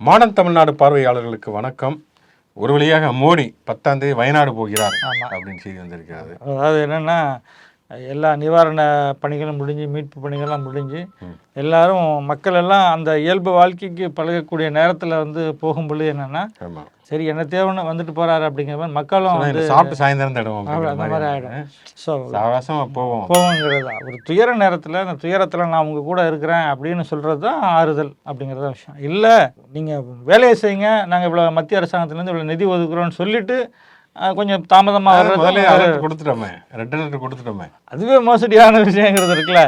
Modern Tamil Nadu பார்வையாளர்களுக்கு வணக்கம் ஒரு வழியாக மோடி பத்தாம் தேதி வயநாடு போகிறார். அப்படின்னு செய்தி வந்திருக்கிறது அதாவது என்னென்னா எல்லா நிவாரண பணிகளும் முடிஞ்சு மீட்பு பணிகள்லாம் முடிஞ்சு எல்லாரும் மக்கள் எல்லாம் அந்த இயல்பு வாழ்க்கைக்கு பழகக்கூடிய நேரத்தில் வந்து போகும்பொழுது என்னென்னா சரி என்ன தேவைன்னு வந்துட்டு போகிறாரு அப்படிங்கிற மாதிரி மக்களும் வந்து சாப்பிட்டு சாயந்தரம் தடுவோம் அந்த மாதிரி ஆகிடும் ஸோ போவோம். போவோங்கிறது. தான் ஒரு துயர நேரத்தில் அந்த துயரத்தில் நான் உங்க கூட இருக்கிறேன் அப்படின்னு சொல்கிறது தான் ஆறுதல் அப்படிங்கிறது விஷயம். இல்லை நீங்கள் வேலையை செய்யுங்க நாங்கள் இவ்வளோ மத்திய அரசாங்கத்துலேருந்து இவ்வளோ நிதி ஒதுக்குறோம்னு சொல்லிட்டு கொஞ்சம் தாமதமாக வர்றது கொடுத்துட்டோமே. Red alert கொடுத்துட்டோமே. அதுவே மோசடியான விஷயங்கிறது இருக்குல்ல.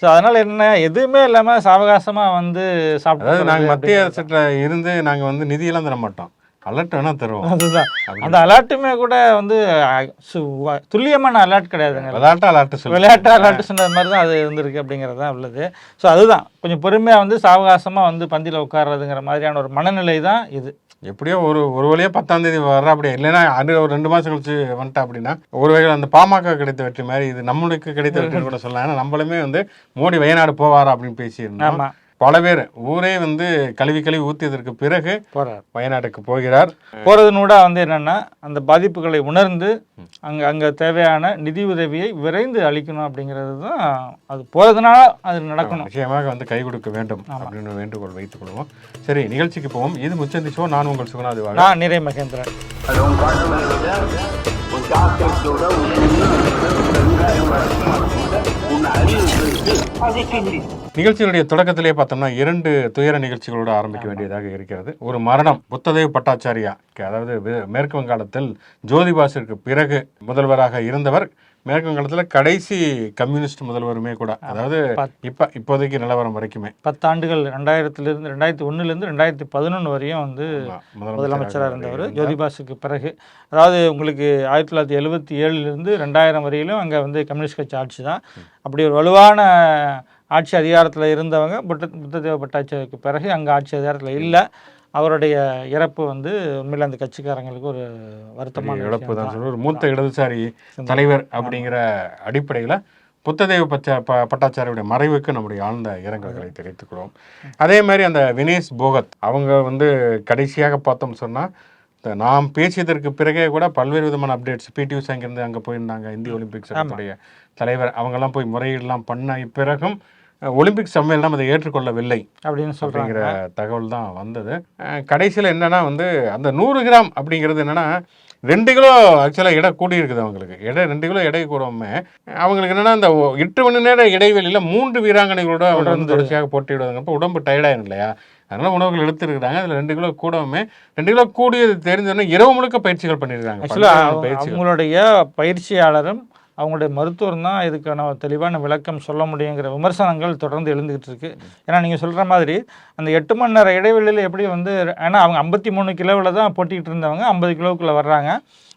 ஸோ அதனால என்ன எதுவுமே இல்லாமல் சாவகாசமாக வந்து சாப்பிட்டு நாங்க மத்திய அரசுல இருந்து நாங்க வந்து நிதியெல்லாம் தர மாட்டோம். அலர்ட் வேணா தருவோம். அதுதான். அந்த அலர்ட்டுமே கூட வந்து துல்லியமான அலர்ட் கிடையாதுங்க விளையாட்டு அலர்ட் விளையாட்டு அலர்ட் சொன்னது மாதிரி தான் அது இருந்திருக்கு அப்படிங்கிறது தான் உள்ளது. ஸோ அதுதான். கொஞ்சம் பொறுமையாக வந்து சாவகாசமாக வந்து பந்தியில் உட்கார்றதுங்கிற மாதிரியான ஒரு மனநிலை தான் இது. எப்படியோ ஒரு ஒரு வழியாக பத்தாம் தேதி வர்ற அப்படியே இல்லைன்னா அது ஒரு ரெண்டு மாதம் கழிச்சு வந்துட்டா அப்படின்னா ஒரு வகையில் அந்த பாமக கிடைத்த வெற்றி மாதிரி இது நம்மளுக்கு கிடைத்த வெற்றி கூட சொல்லலாம். ஏன்னா நம்மளுமே வந்து மோடி வயநாடு போவாரா அப்படின்னு பேசியிருந்தோம். ஆமாம் பல பேர் ஊரே வந்து கழுவி கழுவி ஊத்தியதற்கு பிறகு போகிறார் வயநாட்டுக்கு போகிறார். போகிறதுனூட வந்து என்னென்னா அந்த பாதிப்புகளை உணர்ந்து அங்கே அங்கே தேவையான நிதி உதவியை விரைந்து அளிக்கணும் அப்படிங்கிறது தான் அது போகிறதுனால அது நடக்கணும். நிச்சயமாக வந்து கை கொடுக்க வேண்டும் அப்படின்னு வேண்டுகோள் வைத்துக் கொள்வோம். சரி நிகழ்ச்சிக்கு போவோம். இது முச்சந்தி ஷோ நான் உங்கள் சுகுணாதிவாக நான் நிறை மகேந்திரன். உன் கடவுளை நிகழ்ச்சியினுடைய தொடக்கத்திலே பார்த்தோம்னா இரண்டு துயர நிகழ்ச்சிகளோடு ஆரம்பிக்க வேண்டியதாக இருக்கிறது. ஒரு மரணம் புத்ததேவ் பட்டாச்சாரியா அதாவது மேற்கு வங்காளத்தில் ஜோதிபாசிற்கு பிறகு முதல்வராக இருந்தவர் மேற்கு கடைசி கம்யூனிஸ்ட் முதல்வருமே கூட அதாவது இப்ப இப்போதைக்கு நிலவரம் வரைக்குமே. பத்தாண்டுகள் ரெண்டாயிரத்துலேருந்து ரெண்டாயிரத்தி ஒன்றுலேருந்து ரெண்டாயிரத்தி பதினொன்று வரையும் வந்து முதலமைச்சராக இருந்தவர் ஜோதிபாசுக்கு பிறகு. அதாவது உங்களுக்கு ஆயிரத்தி தொள்ளாயிரத்தி எழுபத்தி ஏழுலேருந்து ரெண்டாயிரம் வரையிலும் அங்கே வந்து கம்யூனிஸ்ட் கட்சி ஆட்சி தான். அப்படி ஒரு வலுவான ஆட்சி அதிகாரத்தில் இருந்தவங்க புத்த புத்ததேவ பட்டாச்சாரிக்கு பிறகு அங்கே ஆட்சி அதிகாரத்தில் இல்லை. அவருடைய இறப்பு வந்து உண்மையில் அந்த கட்சிக்காரங்களுக்கு ஒரு வருத்தமான இழப்பு தான் சொல்லி ஒரு மூத்த இடதுசாரி தலைவர் அப்படிங்கிற அடிப்படையில் புத்ததேவ பச்சா ப பட்டாச்சாரியுடைய மறைவுக்கு நம்முடைய ஆழ்ந்த இரங்கல்களை தெரிவித்துக்கிறோம் அதே மாதிரி அந்த வினேஷ் போகத் அவங்க வந்து கடைசியாக பார்த்தோம் சொன்னால் நாம் பேசியதற்கு பிறகே கூட பல்வேறு விதமான அப்டேட்ஸ் பிடி உஷா இங்கேருந்து அங்கே போயிருந்தாங்க இந்திய ஒலிம்பிக் சங்கத்துடைய தலைவர் அவங்கெல்லாம் போய் முறையீடுலாம் பண்ண பிறகும் ஒலிம்பிக் சம்மேளனம் அதை ஏற்றுக்கொள்ளவில்லை அப்படின்னு சொல்கிறாங்க அப்படிங்கிற தகவல் தான் வந்தது. கடைசியில் என்னன்னா வந்து அந்த நூறு கிராம் அப்படிங்கிறது என்னன்னா ரெண்டு கிலோ ஆக்சுவலாக எடை கூடி இருக்குது அவங்களுக்கு. எடை ரெண்டு கிலோ எடை கூடவுமே அவங்களுக்கு என்னன்னா அந்த எட்டு மணி நேர இடைவெளியில் மூன்று வீராங்கனைகளோட அவங்க வந்து தொடர்ச்சியாக போட்டியிடுவாங்கப்போ உடம்பு டயர்டாயிரும் இல்லையா? அதனால உணவுகள் எடுத்துருக்காங்க அதில் ரெண்டு கிலோ கூடவுமே ரெண்டு கிலோ கூடியது தெரிஞ்சோன்னா இரவு முழுக்க பயிற்சிகள் பண்ணியிருக்காங்க. ஆக்சுவலாக அவங்களுடைய பயிற்சியாளரும் அவங்களுடைய மருத்துவரும் தான் இதுக்கான தெளிவான விளக்கம் சொல்ல முடியுங்கிற விமர்சனங்கள் தொடர்ந்து எழுந்துக்கிட்டு இருக்கு. ஏன்னா நீங்கள் சொல்கிற மாதிரி அந்த எட்டு மணி நேர இடைவெளியில் எப்படி வந்து ஏன்னா அவங்க ஐம்பத்தி மூணு கிலோவில் தான் போட்டிக்கிட்டு இருந்தவங்க ஐம்பது கிலோவுக்குள்ளே வர்றாங்க.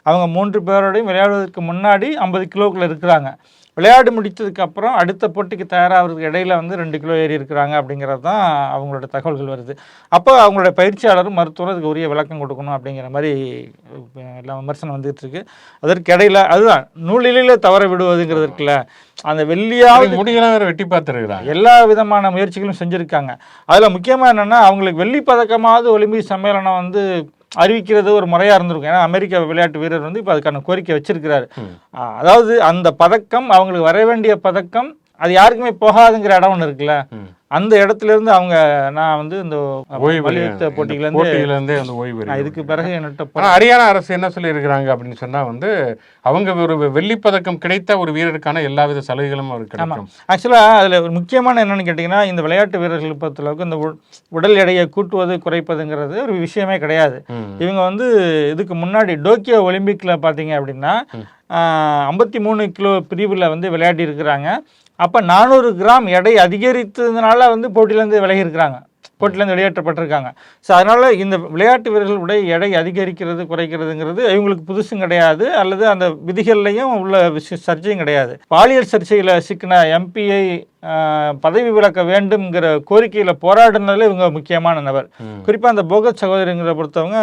அவங்க மூன்று பேரோடையும் விளையாடுவதற்கு முன்னாடி ஐம்பது கிலோவுக்குள்ளே இருக்கிறாங்க. விளையாடி முடித்ததுக்கு அப்புறம் அடுத்த போட்டிக்கு தயாராகிறதுக்கு இடையில வந்து ரெண்டு கிலோ ஏறி இருக்கிறாங்க அப்படிங்கிறது தான் அவங்களோட தகவல்கள் வருது. அப்போ அவங்களுடைய பயிற்சியாளரும் மருத்துவரும் அதுக்கு உரிய விளக்கம் கொடுக்கணும் அப்படிங்கிற மாதிரி எல்லாம் விமர்சனம் வந்துட்டு இருக்கு. அதற்கு இடையில அதுதான் நூலிலே தவற விடுவதுங்கிறது இருக்குல்ல அந்த வெள்ளியாவது முடியெல்லாம் வேற வெட்டி பார்த்துருக்குறாங்க. எல்லா விதமான முயற்சிகளும் செஞ்சுருக்காங்க. அதில் முக்கியமாக என்னென்னா அவங்களுக்கு வெள்ளி பதக்கமாவது ஒலிம்பிக் சம்மேளனம் வந்து அறிவிக்கிறது ஒரு முறையாக இருந்திருக்கும். ஏன்னா அமெரிக்க விளையாட்டு வீரர் வந்து இப்போ அதுக்கான கோரிக்கை வச்சிருக்கிறாரு. அதாவது அந்த பதக்கம் அவங்களுக்கு வர வேண்டிய பதக்கம் அது யாருக்குமே போகாதுங்கிற இடம் ஒன்று இருக்குல்ல. அந்த இடத்துல இருந்து அவங்க நான் வந்து இந்த ஓய்வு மல்யுத்த போட்டியிலேருந்து அந்த ஓய்வு. இதுக்கு பிறகு என்னட்ட ஹரியானா அரசு என்ன சொல்லியிருக்கிறாங்க அப்படின்னு சொன்னா வந்து அவங்க ஒரு வெள்ளிப் பதக்கம் கிடைத்த ஒரு வீரருக்கான எல்லாவித சலுகைகளும் அவருக்கு கிடைக்கும். ஆக்சுவலாக அதில் ஒரு முக்கியமான என்னன்னு கேட்டிங்கன்னா இந்த விளையாட்டு வீரர்கள் பொறுத்தளவுக்கு இந்த உ- உடல் எடையை கூட்டுவது குறைப்பதுங்கிறது ஒரு விஷயமே கிடையாது. இவங்க வந்து இதுக்கு முன்னாடி டோக்கியோ ஒலிம்பிக்கில் பார்த்தீங்க அப்படின்னா ஐம்பத்தி மூணு கிலோ பிரிவில் வந்து விளையாடி இருக்கிறாங்க. அப்போ நானூறு கிராம் எடை அதிகரித்ததுனால வந்து போட்டியிலேருந்து விலகி இருக்கிறாங்க. போட்டியிலேருந்து வெளியேற்றப்பட்டிருக்காங்க. ஸோ அதனால் இந்த விளையாட்டு வீரர்கள் உடைய எடை அதிகரிக்கிறது குறைக்கிறதுங்கிறது இவங்களுக்கு புதுசும் கிடையாது. அல்லது அந்த விதிகள்லையும் உள்ள சர்ச்சையும் கிடையாது. பாலியல் சர்ச்சையில் சிக்கின எம்பியை பதவி விலக்க வேண்டும்ங்கிற கோரிக்கையில் போராடினதுல இவங்க முக்கியமான நபர். குறிப்பாக அந்த போகத் சகோதரிங்கிற பொறுத்தவங்க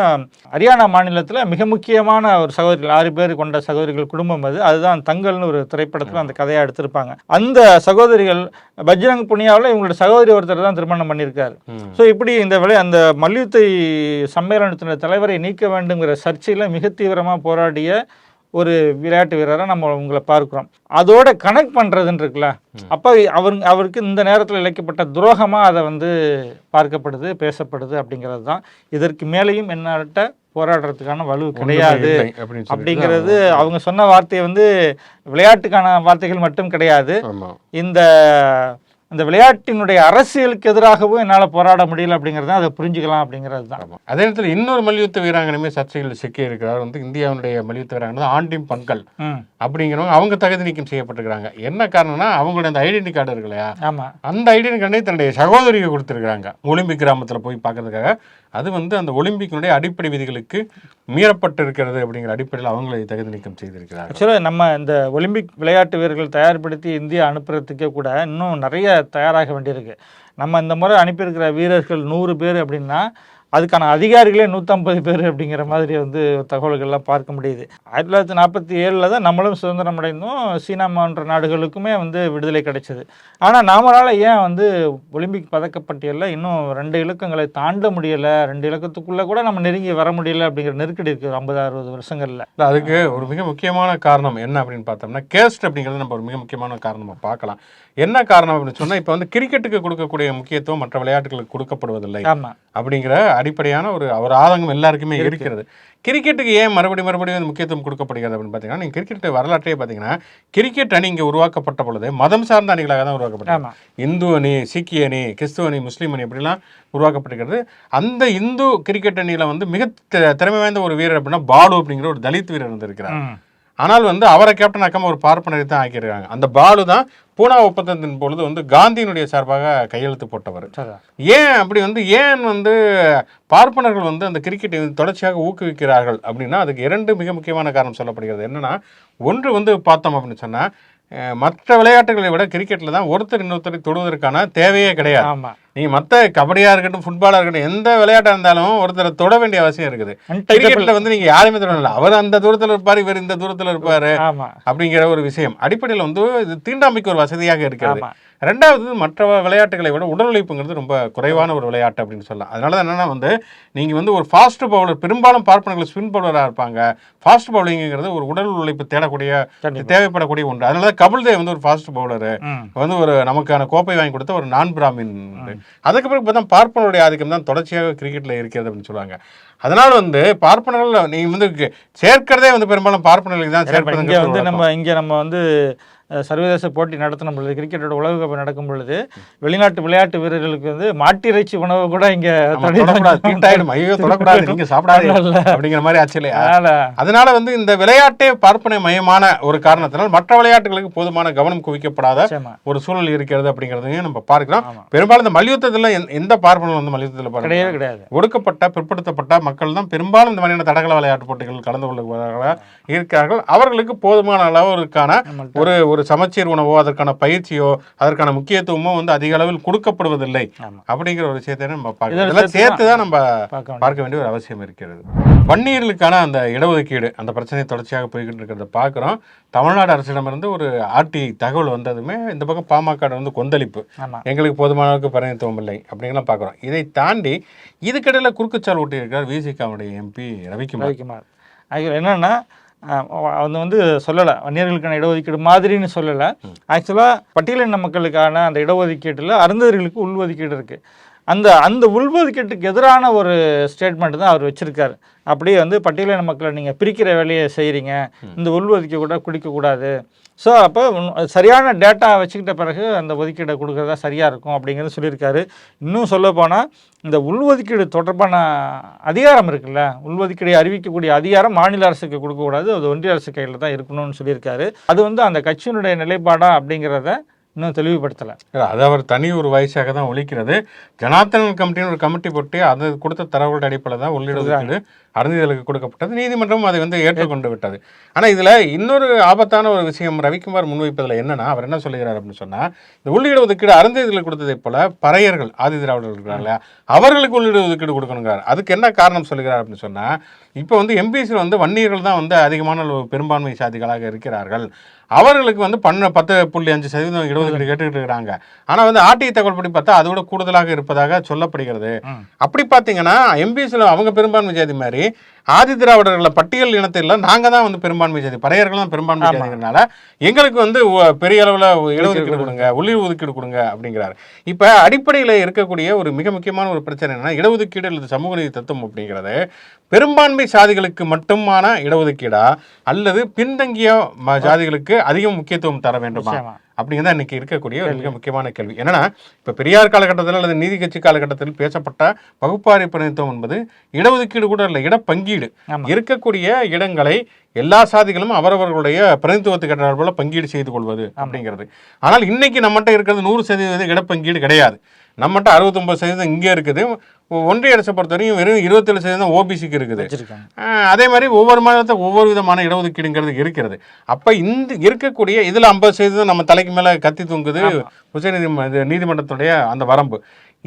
ஹரியானா மாநிலத்தில் மிக முக்கியமான ஒரு சகோதரிகள் ஆறு பேர் கொண்ட சகோதரிகள் குடும்பம் அது. அதுதான் தங்கல்னு ஒரு திரைப்படத்தில் அந்த கதையாக எடுத்திருப்பாங்க. அந்த சகோதரிகள் பஜ்ரங் புனியாவில் இவங்களோட சகோதரி ஒருத்தர் தான் திருமணம் பண்ணியிருக்காரு. ஸோ இப்படி இந்த விளை அந்த மல்யுத்த சம்மேளனத்தின் தலைவரை நீக்க வேண்டுங்கிற சர்ச்சையில் மிக தீவிரமாக போராடிய ஒரு விளையாட்டு வீரரை நம்ம உங்களை பார்க்குறோம். அதோட கனெக்ட் பண்ணுறதுன்னு இருக்குல்ல? அப்போ அவர் அவருக்கு இந்த நேரத்தில் இழைக்கப்பட்ட துரோகமாக அதை வந்து பார்க்கப்படுது பேசப்படுது அப்படிங்கிறது தான். இதற்கு மேலேயும் என்னட்ட போராடுறதுக்கான வலு கிடையாது அப்படிங்கிறது அவங்க சொன்ன வார்த்தை வந்து விளையாட்டுக்கான வார்த்தைகள் மட்டும் கிடையாது. இந்த அந்த விளையாட்டினுடைய அரசியலுக்கு எதிராகவும் என்னால் போராட முடியல அப்படிங்கிறத அதை புரிஞ்சுக்கலாம் அப்படிங்கிறது தான். அதே நேரத்தில் இன்னொரு மல்யுத்த வீராங்கனையுமே சர்ச்சைகள் சிக்கி இருக்கிறார். வந்து இந்தியாவுடைய மல்யுத்த வீராங்கனை தான் ஆண்டிம் பங்கல் அப்படிங்கிறவங்க அவங்க தகுதி நீக்கம் செய்யப்பட்டிருக்காங்க என்ன காரணம்னா அவங்களுடைய அந்த ஐடென்டி கார்டு இருக்கு இல்லையா? அந்த ஐடென்டி கார்டை தன்னுடைய சகோதரிக்கு கொடுத்துருக்காங்க ஒலிம்பிக் கிராமத்தில் போய் பார்க்கறதுக்காக அது வந்து அந்த ஒலிம்பிக்கினுடைய அடிப்படை விதிகளுக்கு மீறப்பட்டு இருக்கிறது அப்படிங்கிற அடிப்படையில் அவங்களை தகுதி நீக்கம் செய்திருக்கிறார் ஆக்சுவலாக நம்ம இந்த ஒலிம்பிக் விளையாட்டு வீரர்கள் தயார்படுத்தி இந்தியா அனுப்புறதுக்கே கூட இன்னும் நிறைய தயாராக வேண்டியிருக்கு. நம்ம இந்த முறை அனுப்பியிருக்கிற வீரர்கள் நூறு பேர் அப்படின்னா அதுக்கான அதிகாரிகளே நூற்றம்பது பேர் அப்படிங்கிற மாதிரி வந்து தகவல்கள்லாம் பார்க்க முடியுது. ஆயிரத்தி தொள்ளாயிரத்தி நாற்பத்தி ஏழில் தான் நம்மளும் சுதந்திரம் அடைந்தோம். சீனா போன்ற நாடுகளுக்குமே வந்து விடுதலை கிடைச்சது. ஆனால் நாமளால் ஏன் வந்து ஒலிம்பிக் பதக்கப்பட்டியலில்? இன்னும் ரெண்டு இலக்கங்களை தாண்ட முடியலை. ரெண்டு இலக்கத்துக்குள்ளே கூட நம்ம நெருங்கி வர முடியல அப்படிங்கிற நெருக்கடி இருக்குது ஐம்பது அறுபது வருஷங்களில். அதுக்கு ஒரு மிக முக்கியமான காரணம் என்ன அப்படின்னு பார்த்தோம்னா கேஸ்ட் அப்படிங்கிறது நம்ம ஒரு மிக முக்கியமான காரணமாக பார்க்கலாம். என்ன காரணம் அப்படின்னு சொன்னா இப்போ வந்து கிரிக்கெட்டுக்கு கொடுக்கக்கூடிய முக்கியத்துவம் மற்ற விளையாட்டுகளுக்கு கொடுக்கப்படுவதில்லை. அப்படிங்கிற அடிப்படையான ஒரு ஒரு ஆதங்கம் எல்லாருக்குமே இருக்கிறது. கிரிக்கெட்டுக்கு ஏன் மறுபடியும் மறுபடியும் வந்து முக்கியத்துவம் கொடுக்கப்படுகிறது அப்படின்னு பார்த்தீங்கன்னா நீங்கள் கிரிக்கெட் வரலாற்றையே பார்த்தீங்கன்னா கிரிக்கெட் அணி இங்கே உருவாக்கப்பட்ட பொழுது மதம் சார்ந்த அணிகளாக தான் உருவாக்கப்பட்டது. ஆமாம் இந்து அணி சீக்கிய அணி கிறிஸ்துவ அணி முஸ்லீம் அணி இப்படிலாம் உருவாக்கப்பட்டிருக்கிறது. அந்த இந்து கிரிக்கெட் அணியில் வந்து மிக திறமை வாய்ந்த ஒரு வீரர் அப்படின்னா பாலு அப்படிங்கிற ஒரு தலித் வீரர் இருந்திருக்கிறார் ம். ஆனால் வந்து அவரை கேப்டன் ஆக்காம ஒரு பார்ப்பனரை தான் ஆக்கியிருக்காங்க. அந்த பாலு தான் பூனா ஒப்பந்தத்தின் பொழுது வந்து காந்தியினுடைய சார்பாக கையெழுத்து போட்டவர். ஏன் அப்படி வந்து ஏன் வந்து பார்ப்பனர்கள் வந்து அந்த கிரிக்கெட்டை வந்து தொடர்ச்சியாக ஊக்குவிக்கிறார்கள் அப்படின்னா அதுக்கு இரண்டு மிக முக்கியமான காரணம் சொல்லப்படுகிறது. என்னன்னா ஒன்று வந்து பார்த்தோம் அப்படின்னு சொன்னா அஹ், மற்ற விளையாட்டுகளை விட கிரிக்கெட்டில் தான் ஒருத்தர் இன்னொருத்தரை தொடுவதற்கான தேவையே கிடையாது. ஆமா. நீங்க மற்ற கபடியா இருக்கட்டும் ஃபுட்பாலா இருக்கட்டும் எந்த விளையாட்டா இருந்தாலும் ஒருத்தரை தொட வேண்டிய அவசியம் இருக்குது. கிரிக்கெட்ல வந்து நீங்க யாருமே தொடரல அவர் அந்த தூரத்துல இருப்பாரு இவர் இந்த தூரத்துல இருப்பாரு ஆமா. அப்படிங்கிற ஒரு விஷயம். அடிப்படையில் வந்து இது தீண்டாமைக்கு ஒரு வசதியாக இருக்கிறது. ரெண்டாவது மற்ற விளையாட்டுகளை விட உடல் உழைப்புங்கிறது ரொம்ப குறைவான ஒரு விளையாட்டு அப்படின்னு சொல்லலாம். அதனால தான் என்னன்னா வந்து நீங்க வந்து ஒரு ஃபாஸ்ட் பவுலர் பெரும்பாலும் பார்ப்பனர்கள் ஸ்பின் பவுலராக இருப்பாங்க. ஃபாஸ்ட் பவுலிங்கிறது ஒரு உடல் உழைப்பு தேடக்கூடிய. தேவைப்படக்கூடிய ஒன்று. அதனால தான் கபில் தேவ் வந்து ஒரு ஃபாஸ்ட் பவுலரு வந்து ஒரு நமக்கான கோப்பை வாங்கி கொடுத்த ஒரு நான் பிராமின். உண்டு. அதுக்கு பிறகு பார்த்தா பார்ப்பனருடைய ஆதிக்கம் தான் தொடர்ச்சியாக கிரிக்கெட்ல இருக்கிறது அப்படின்னு சொல்லுவாங்க. அதனால வந்து பார்ப்பனர்கள் நீங்க வந்து சேர்க்கிறதே வந்து பெரும்பாலும் பார்ப்பனர்களுக்கு தான் இப்ப சேர்ப்பதுங்கிறது வந்து நம்ம இங்க நம்ம வந்து சர்வதேச போட்டி நடத்தின பொழுது கிரிக்கெட்டோட உலகக்கோப்பை நடக்கும் பொழுது வெளிநாட்டு விளையாட்டு வீரர்களுக்கு வந்து மாட்டிறைச்சி உணவு கூட இங்க தொடக்கூடாது. நீங்க சாப்பிடாது. அப்படிங்கிற மாதிரி ஆச்சு இல்லையா அதனால வந்து இந்த விளையாட்டே பார்ப்பனை மயமான ஒரு காரணத்தினால் மற்ற விளையாட்டுகளுக்கு போதுமான கவனம் குவிக்கப்படாத ஒரு சூழல் இருக்கிறது அப்படிங்கிறதையும் நம்ம பார்க்கிறோம். பெரும்பாலும் இந்த மல்யுத்தத்துல எந்த- எந்த பார்ப்பனும் வந்து மல்யுத்தத்தில் கிடையவே கிடையாது. ஒடுக்கப்பட்ட பிற்படுத்தப்பட்ட மக்கள் தான் பெரும்பாலும் இந்த மாதிரியான தடகள விளையாட்டு போட்டிகள் கலந்து கொள்ளுவதாக இருக்கிறார்கள். அவர்களுக்கு போதுமான அளவிற்கான நம்மள்ட்ட. ஒரு ஒரு சமச்சீர் உணவோ அதற்கான பயிற்சியோ அதற்கான முக்கியத்துவமோ வந்து அதிக அளவில் கொடுக்கப்படுவதில்லை. அப்படிங்கிற ஒரு விஷயத்தை நம்ம இதோட பார்க்கணும் இதெல்லாம் சேர்த்து தான் நம்ம பார்க்க வேண்டிய ஒரு அவசியம் இருக்கிறது. வன்னியர்களுக்கான அந்த இடஒதுக்கீடு அந்த பிரச்சனை தொடர்ச்சியாக போய்கிட்டு இருக்கிறத பார்க்குறோம். தமிழ்நாடு அரசிடமிருந்து ஒரு ஆர்டி தகவல் வந்ததுமே இந்த பக்கம் பாமக வந்து கொந்தளிப்பு. எங்களுக்கு போதுமான அளவுக்கு பிரதிநிதித்துவம் இல்லை அப்படிங்கலாம் பார்க்குறோம். இதை தாண்டி இதுக்கிடையில் குறுக்குச்சால் ஊட்டியிருக்கார் விசிகாவுடைய எம்பி ரவிக்குமார். ரவிக்குமார். என்னன்னா அவங்க வந்து சொல்லலை. வன்னியர்களுக்கான இடஒதுக்கீடு மாதிரின்னு சொல்லலை. ஆக்சுவலாக பட்டியலின மக்களுக்கான அந்த இடஒதுக்கீட்டில் அருந்ததிகளுக்கு உள்ஒதுக்கீடு இருக்குது அந்த அந்த உள்ஒதுக்கீட்டுக்கு எதிரான ஒரு ஸ்டேட்மெண்ட் தான் அவர் வச்சிருக்காரு. அப்படியே வந்து பட்டியலின மக்களை நீங்கள் பிரிக்கிற வேலையை செய்கிறீங்க இந்த உள்ஒதுக்கீடு கூட குடிக்கக்கூடாது ஸோ அப்போ சரியான டேட்டா வச்சுக்கிட்ட பிறகு அந்த ஒதுக்கீடை கொடுக்குறதா சரியாக இருக்கும் அப்படிங்கிறது சொல்லியிருக்காரு. இன்னும் சொல்ல போனால் இந்த உள்ஒதுக்கீடு தொடர்பான அதிகாரம் இருக்குல்ல உள்ஒதுக்கீடை அறிவிக்கக்கூடிய அதிகாரம் மாநில அரசுக்கு கொடுக்கக்கூடாது. அது ஒன்றிய அரசு கையில் தான் இருக்கணும்னு சொல்லியிருக்காரு. அது வந்து அந்த கட்சியினுடைய நிலைப்பாடா அப்படிங்கிறத இன்னும் தெளிவுபடுத்தலை. அது அவர் தனி ஒரு வயசாக தான் ஒழிக்கிறது. ஜனார்த்தனன் கமிட்டின்னு ஒரு கமிட்டி போட்டு அது கொடுத்த தரவுகள் அடிப்படையில் தான் உள்ளிடஒதுக்கீடு அருந்திதழுக்கு கொடுக்கப்பட்டது. நீதிமன்றம் அதை வந்து ஏற்றுக்கொண்டு விட்டது ஆனா இதுல இன்னொரு ஆபத்தான ஒரு விஷயம் ரவிக்குமார் முன்வைப்பதில் என்னன்னா அவர் என்ன சொல்லுகிறார் அப்படின்னு சொன்னா இந்த உள்ளிட ஒதுக்கீடு அருந்திதழுக்கு கொடுத்ததைப் போல பறையர்கள் ஆதி திராவிடர்கள் இருக்கிறாங்க இல்லையா அவர்களுக்கு உள்ளிட ஒதுக்கீடு கொடுக்கணுங்கிறார். அதுக்கு என்ன காரணம் சொல்லுகிறார் அப்படின்னு சொன்னா இப்போ வந்து எம்பிசியில் வந்து வன்னியர்கள் தான் வந்து அதிகமான பெரும்பான்மை சாதிகளாக இருக்கிறார்கள். அவர்களுக்கு வந்து பண்ண பத்து புள்ளி அஞ்சு சதவீதம் இடஒதுக்கீடு கேட்டுக்கிட்டு இருக்கிறாங்க. ஆனால் வந்து ஆர்டிஐ தகவல் படி பார்த்தா அதோட கூடுதலாக இருப்பதாக சொல்லப்படுகிறது. அப்படி பார்த்தீங்கன்னா எம்பிசியில் அவங்க பெரும்பான்மை ஜாதி மாதிரி ஆதி திராவிடர்களை பட்டியல் இனத்தில் நாங்கள் தான் வந்து பெரும்பான்மை ஜாதி பறையர்கள் தான் பெரும்பான்மை. ஜாதிங்கிறனால எங்களுக்கு வந்து பெரிய அளவில் இடஒதுக்கீடு கொடுங்க உள்ளீர் ஒதுக்கீடு கொடுங்க அப்படிங்கிறாரு இப்போ அடிப்படையில் இருக்கக்கூடிய ஒரு மிக முக்கியமான ஒரு பிரச்சனை என்னன்னா இடஒதுக்கீடு அல்லது சமூக நீதி தத்துவம் அப்படிங்கிறது பெரும்பான்மை சாதிகளுக்கு மட்டுமான இடஒதுக்கீடா அல்லது பின்தங்கிய ஜாதிகளுக்கு அதிகம் முக்கியத்துவம் தர வேண்டுமா. அப்படிங்கிறத இன்னைக்கு இருக்கக்கூடிய ஒரு மிக முக்கியமான கேள்வி. என்னன்னா இப்போ பெரியார் காலகட்டத்தில் அல்லது நீதி கட்சி காலகட்டத்தில் பேசப்பட்ட பகுப்பாரி பிரதிநிதித்துவம் என்பது இடஒதுக்கீடு கூட இல்லை இடப்பங்கீடு. இருக்கக்கூடிய இடங்களை எல்லா சாதிகளும் அவரவர்களுடைய பிரதிநிதித்துவத்துக்கு போல பங்கீடு செய்து கொள்வது அப்படிங்கிறது. ஆனால் இன்னைக்கு நம்மகிட்ட இருக்கிறது நூறு சதவீதம் இடப்பங்கீடு கிடையாது. நம்மகிட்ட அறுபத்தொம்பது சதவீதம் இங்கே இருக்குது. ஒன்றிய அரசை பொறுத்தவரைக்கும் வெறும் இருபத்தேழு சதவீதம் ஓபிசிக்கு இருக்குது. அதே மாதிரி ஒவ்வொரு மாநிலத்தில் ஒவ்வொரு விதமான இடஒதுக்கீடுங்கிறது இருக்கிறது. அப்போ இந்த இருக்கக்கூடிய இதில் ஐம்பது சதவீதம் நம்ம தலைக்கு மேலே கத்தி தூங்குது உச்சநீதிம இது நீதிமன்றத்துடைய அந்த வரம்பு.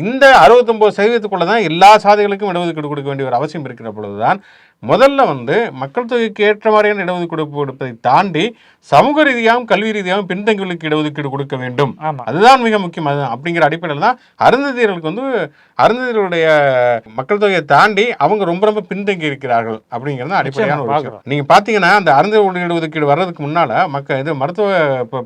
இந்த அறுபத்தொம்போது சதவீதத்துக்குள்ள தான் எல்லா சாதிகளுக்கும் இடஒதுக்கீடு கொடுக்க வேண்டிய ஒரு அவசியம் இருக்கிற பொழுதுதான் முதல்ல வந்து மக்கள் தொகைக்கு ஏற்ற மாதிரியான இடஒதுக்கீடு கொடுப்பதை தாண்டி சமூக ரீதியாகவும் கல்வி ரீதியாகவும் பின்தங்கிகளுக்கு இடஒதுக்கீடு கொடுக்க வேண்டும். அதுதான் மிக முக்கியம். அது அப்படிங்கிற அடிப்படையில் தான் அருந்ததியர்களுக்கு வந்து அருந்ததியருடைய மக்கள் தொகையை தாண்டி அவங்க ரொம்ப ரொம்ப பின்தங்கி இருக்கிறார்கள் அப்படிங்கிறது அடிப்படையான ஒரு விஷயம். பார்க்கிறோம். நீங்க பாத்தீங்கன்னா அந்த அருந்ததியர் ஒதுக்கீடு வர்றதுக்கு முன்னால மக்கள் இது மருத்துவ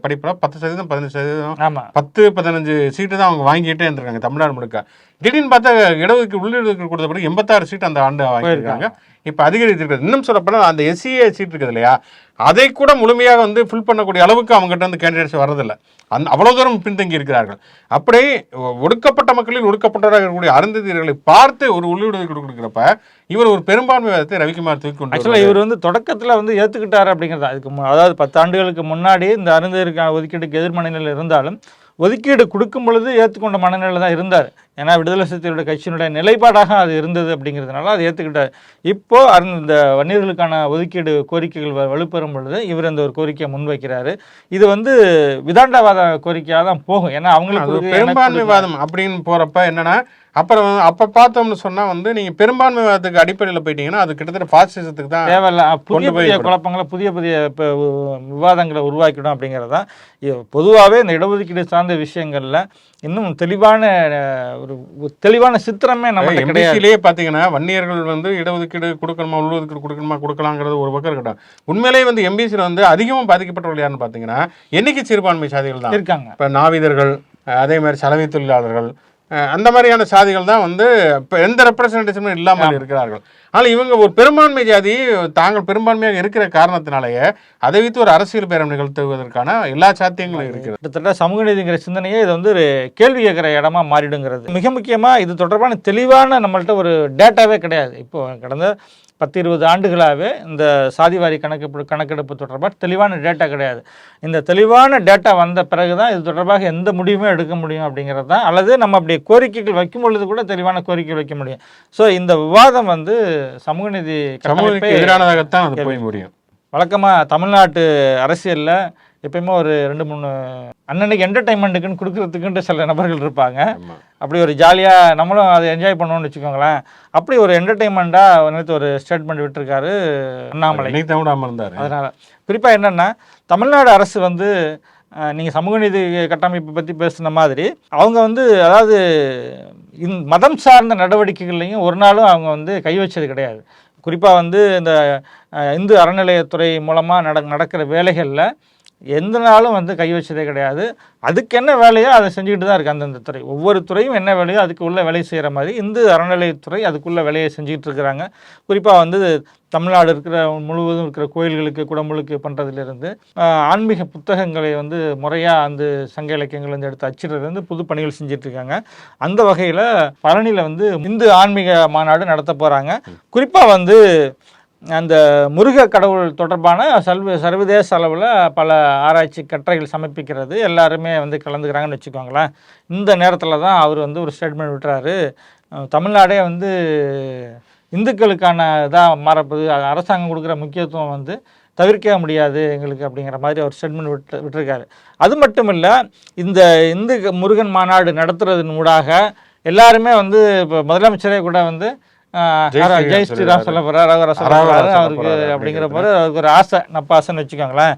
படிப்புல பத்து சதவீதம் பதினஞ்சு சதவீதம் பத்து பதினஞ்சு சீட்டு தான் அவங்க வாங்கிட்டே இருந்திருக்காங்க தமிழ்நாடு முழுக்க. திடீர்னு பார்த்தா இடஒதுக்கீடு உள்ளிடஒதுக்கீடு கொடுத்த பிறகு எண்பத்தாறு சீட் அந்த ஆண்டு வாங்கியிருக்காங்க. இப்போ அதிகரித்திருக்கிறது. இன்னும் சொல்லப்போனால் அந்த எஸ்சிஏ சீட் இருக்குது இல்லையா? அதை கூட முழுமையாக வந்து ஃபில் பண்ணக்கூடிய அளவுக்கு அவங்ககிட்ட வந்து கேண்டிடேட்ஸ் வரதில்லை அந்த அவ்வளோ தூரம் பின்தங்கி இருக்கிறார்கள். அப்படியே ஒ- ஒடுக்கப்பட்ட மக்களில் ஒடுக்கப்பட்டவராக இருக்கக்கூடிய அருந்ததியர்களை பார்த்து ஒரு உள்ளிடஒதுக்கீடு கொடுக்குறப்ப இவர் ஒரு பெரும்பான்மை வாதத்தை ரவிக்குமார் தூக்கி கொண்டு ஆக்சுவலாக இவர் வந்து தொடக்கத்தில் வந்து ஏற்றுக்கிட்டாரு அப்படிங்கிறது. அதுக்கு அதாவது பத்து ஆண்டுகளுக்கு முன்னாடி இந்த அருந்தருக்கான ஒதுக்கீடுக்கு எதிர் மனநிலையில் இருந்தாலும் ஒதுக்கீடு கொடுக்கும் பொழுது ஏற்றுக்கொண்ட மனநிலையில் தான் இருந்தார். ஏன்னா விடுதலை சிறுத்தைகளுடைய கட்சியினுடைய நிலைப்பாடாக அது இருந்தது அப்படிங்கிறதுனால அதை ஏற்றுக்கிட்டார் இப்போ அருந்த இந்த வன்னியர்களுக்கான ஒதுக்கீடு கோரிக்கைகள் வ- வலுப்பெறும் பொழுது இவர் அந்த ஒரு கோரிக்கையை முன்வைக்கிறாரு. இது வந்து விதாண்டவாத கோரிக்கையாக தான் போகும். ஏன்னா அவங்களுக்கு. பெரும்பான்மைவாதம் அப்படின்னு போறப்ப என்னன்னா அப்புறம் அப்ப பார்த்தோம்னு சொன்னா வந்து நீங்க பெரும்பான்மைவாதத்துக்கு அடிப்படையில் போயிட்டீங்கன்னா அது கிட்டத்தட்ட பாசிசத்துக்கு தான் தேவையில்ல. புதிய புதிய. குழப்பங்களை புதிய புதிய இப்போ விவாதங்களை உருவாக்கிடும் அப்படிங்கிறது தான். பொதுவாகவே இந்த இடஒதுக்கீடு சார்ந்த விஷயங்கள்ல இன்னும் தெளிவான ஒரு தெளிவான சித்திரமே நம்ம கிடையாது. எம்பிசிலேயே பாத்தீங்கன்னா வன்னியர்கள் வந்து இடஒதுக்கீடு கொடுக்கணுமா உள்ஒதுக்கீடு கொடுக்கணுமா கொடுக்கலாங்கிறது ஒரு பக்கம் இருக்கட்டும். உண்மையிலேயே வந்து எம்பிசியில் வந்து அதிகமாக பாதிக்கப்பட்டவர்கள் யாருன்னு பார்த்தீங்கன்னா எண்ணிக்கை சிறுபான்மை சாதிகள் தான். இருக்காங்க. இப்போ நாவிதர்கள் அதே மாதிரி சலவை தொழிலாளர்கள் அந்த மாதிரியான சாதிகள் தான் வந்து இப்போ எந்த ரெப்ரசன்டேஷனும் இல்லாமல் இருக்கிறார்கள். ஆனால் இவங்க ஒரு பெரும்பான்மை ஜாதி தாங்கள் பெரும்பான்மையாக இருக்கிற காரணத்தினாலேயே அதை வைத்து ஒரு அரசியல் பேரம் நிகழ்த்துவதற்கான எல்லா சாத்தியங்களும் இருக்கிறது. கிட்டத்தட்ட சமூக நீதிங்கிற சிந்தனையே இது வந்து ஒரு கேள்வி கேட்குற இடமா மாறிடுங்கிறது. மிக முக்கியமாக இது தொடர்பான தெளிவான நம்மள்ட்ட ஒரு டேட்டாவே கிடையாது. இப்போ கடந்த பத்து இருபது ஆண்டுகளாகவே இந்த சாதிவாரி கணக்கு கணக்கெடுப்பு தொடர்பாக தெளிவான டேட்டா கிடையாது. இந்த தெளிவான டேட்டா வந்த பிறகு தான் இது தொடர்பாக எந்த முடிவுமே எடுக்க முடியும் அப்படிங்கிறது தான். அல்லது நம்ம அப்படி கோரிக்கைகள் வைக்கும் பொழுது கூட தெளிவான கோரிக்கைகள் வைக்க முடியும். ஸோ இந்த விவாதம் வந்து சமூக நீதி எதிரானதாகத்தான் போய் முடியும். வழக்கமாக தமிழ்நாட்டு அரசியலில் எப்பயுமே ஒரு ரெண்டு மூணு அன்னன்னைக்கு என்டர்டைன்மெண்ட்டுக்குன்னு கொடுக்குறதுக்குன்ட்டு சில நபர்கள் இருப்பாங்க. அப்படி ஒரு ஜாலியாக நம்மளும் அதை என்ஜாய் பண்ணோம்னு வச்சுக்கோங்களேன். அப்படி ஒரு என்டர்டைன்மெண்ட்டாக நேற்று ஒரு ஸ்டேட்மெண்ட் விட்டுருக்காரு அண்ணாமலை. இருந்தாரு. அதனால் குறிப்பாக என்னென்னா தமிழ்நாடு அரசு வந்து நீங்கள் சமூக நீதி கட்டமைப்பை பற்றி பேசுன மாதிரி அவங்க வந்து அதாவது இந் மதம் சார்ந்த நடவடிக்கைகள்லையும் ஒரு நாளும் அவங்க வந்து கை வச்சது கிடையாது. குறிப்பாக வந்து இந்த இந்து அறநிலையத்துறை மூலமாக நட நடக்கிற வேலைகளில் எந்த நாளும் வந்து கை வச்சதே கிடையாது. அதுக்கு என்ன வேலையோ அதை செஞ்சுக்கிட்டு தான் இருக்குது அந்தந்த துறை. ஒவ்வொரு துறையும் என்ன வேலையோ அதுக்கு உள்ள வேலை செய்கிற மாதிரி இந்து அறநிலையத்துறை அதுக்குள்ள வேலையை செஞ்சுக்கிட்டு இருக்கிறாங்க. குறிப்பாக வந்து தமிழ்நாடு இருக்கிற முழுவதும் இருக்கிற கோயில்களுக்கு குடமுழுக்கு பண்ணுறதுலேருந்து ஆன்மீக புத்தகங்களை வந்து முறையாக அந்த சங்க இலக்கியங்கள் வந்து எடுத்து அச்சிடுறது புது பணிகள் செஞ்சிட்ருக்காங்க அந்த வகையில் பழனியில் வந்து இந்து ஆன்மீக மாநாடு நடத்த போகிறாங்க குறிப்பாக வந்து அந்த முருக கடவுள் தொடர்பான சர்வ சர்வதேச அளவில் பல ஆராய்ச்சி கட்டுரைகள் சமர்ப்பிக்கிறது. எல்லாருமே வந்து கலந்துக்கிறாங்கன்னு வச்சுக்கோங்களேன். இந்த நேரத்தில் தான் அவர் வந்து ஒரு ஸ்டேட்மெண்ட் விட்டுறாரு. தமிழ்நாடே வந்து இந்துக்களுக்கான இதாக மாறப்போது அரசாங்கம் கொடுக்குற முக்கியத்துவம் வந்து தவிர்க்க முடியாது எங்களுக்கு அப்படிங்கிற மாதிரி அவர் ஸ்டேட்மெண்ட் விட்டு விட்டுருக்காரு. அது மட்டும் இல்லை இந்த இந்து முருகன் மாநாடு நடத்துறதன் ஊடாக எல்லாருமே வந்து இப்போ முதலமைச்சரே கூட வந்து ஜெய் ஸ்ரீராம் சொல்ல போகிறார் அவருக்கு அப்படிங்கிற போது அவருக்கு ஒரு ஆசை நப்பாசைன்னு வச்சுக்கோங்களேன்.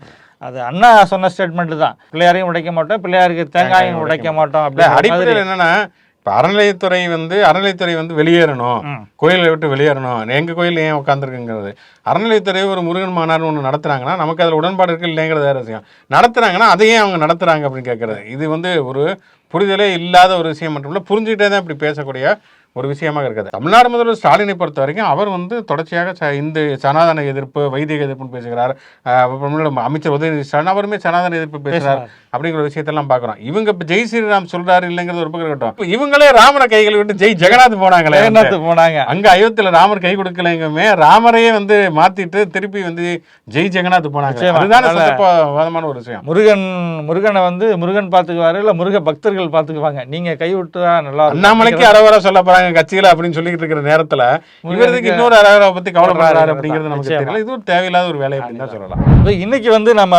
அது அண்ணா சொன்ன ஸ்டேட்மெண்ட் தான். பிள்ளையாரையும் உடைக்க மாட்டோம் பிள்ளையாருக்கு தேங்காயும் உடைக்க மாட்டோம் அப்படி அடிப்படையில் என்னன்னா இப்ப அறநிலையத்துறை வந்து அறநிலையத்துறை வந்து வெளியேறணும். கோயிலை விட்டு வெளியேறணும். எங்க கோயில் ஏன் உட்காந்துருக்குங்கிறது அறநிலையத்துறை ஒரு முருகன் மாநாடு ஒன்று நடத்துறாங்கன்னா நமக்கு அதில் உடன்பாடு இருக்கு இல்லைங்கிறது வேற விஷயம். நடத்துறாங்கன்னா அதையே அவங்க நடத்துறாங்க அப்படின்னு கேட்கறது இது வந்து ஒரு புரிதலே இல்லாத ஒரு விஷயம் மட்டும் இல்லை புரிஞ்சுக்கிட்டே தான் இப்படி பேசக்கூடிய ஒரு விஷயமாக இருக்குது. தமிழ்நாடு முதல்வர் ஸ்டாலினை பொறுத்த வரைக்கும் அவர் வந்து தொடர்ச்சியாக இந்து சனாதன எதிர்ப்பு வைதிக எதிர்ப்புன்னு பேசுகிறார். அமைச்சர் உதயநிதி ஸ்டாலின் அவருமே சனாதன எதிர்ப்பு பேசுகிறார் அப்படிங்கிற விஷயத்தெல்லாம் பார்க்குறோம். இவங்க இப்போ ஜெய் ஸ்ரீராம் சொல்றாரு இல்லைங்கிறது ஒரு பக்கம் இருக்கட்டும். இவங்களே ராமரை கைகள் விட்டு ஜெய் ஜெகநாத் போனாங்களே. ஜெகநாத் போனாங்க. அங்க அயோத்தியில ராமர் கை கொடுக்கலைங்கமே ராமரையே வந்து மாத்திட்டு திருப்பி வந்து ஜெய் ஜெகநாத் போனாங்க. அதுதானே சட்டப்பவாதமான ஒரு விஷயம். முருகன் முருகனை வந்து முருகன் பார்த்துக்குவாரு இல்லை முருக பக்தர்கள் பார்த்துக்குவாங்க? நீங்க கை விட்டுா நல்லா. அண்ணாமலைக்கு அரவரா சொல்ல போறாங்க கட்சியில அப்படின்னு சொல்லிட்டு இருக்கிற நேரத்துல இவருக்கு இன்னொரு அரவரா பத்தி கவலைப்படுறாரு அப்படிங்கிறது நமக்கு. தெரியல. இது ஒரு தேவையில்லாத ஒரு வேலை அப்படின்னு தான் சொல்லலாம். இப்ப இன்னைக்கு வந்து நம்ம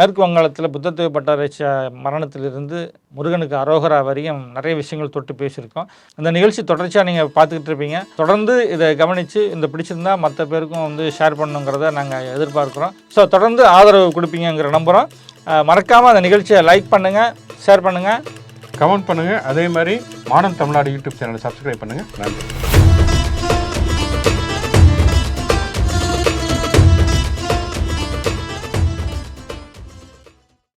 மேற்கு வங்காளத்தில் புத்தத்துவ பட்டாரட்ச மரணத்திலிருந்து முருகனுக்கு அரோகரா வரையும் நிறைய விஷயங்கள் தொட்டு பேசியிருக்கோம். இந்த நிகழ்ச்சி தொடர்ச்சியாக நீங்கள் பார்த்துக்கிட்டு இருப்பீங்க. தொடர்ந்து இதை கவனித்து இந்த பிடிச்சிருந்தா மற்ற பேருக்கும் வந்து ஷேர் பண்ணுங்கிறத நாங்கள் எதிர்பார்க்குறோம். ஸோ தொடர்ந்து ஆதரவு கொடுப்பீங்கிற நம்புகிறோம் மறக்காமல் அந்த நிகழ்ச்சியை லைக் பண்ணுங்கள் ஷேர் பண்ணுங்கள் கமெண்ட் பண்ணுங்கள் அதே மாதிரி மாடர்ன் தமிழ்நாடு யூடியூப் சேனலை சப்ஸ்கிரைப் பண்ணுங்கள் நன்றி.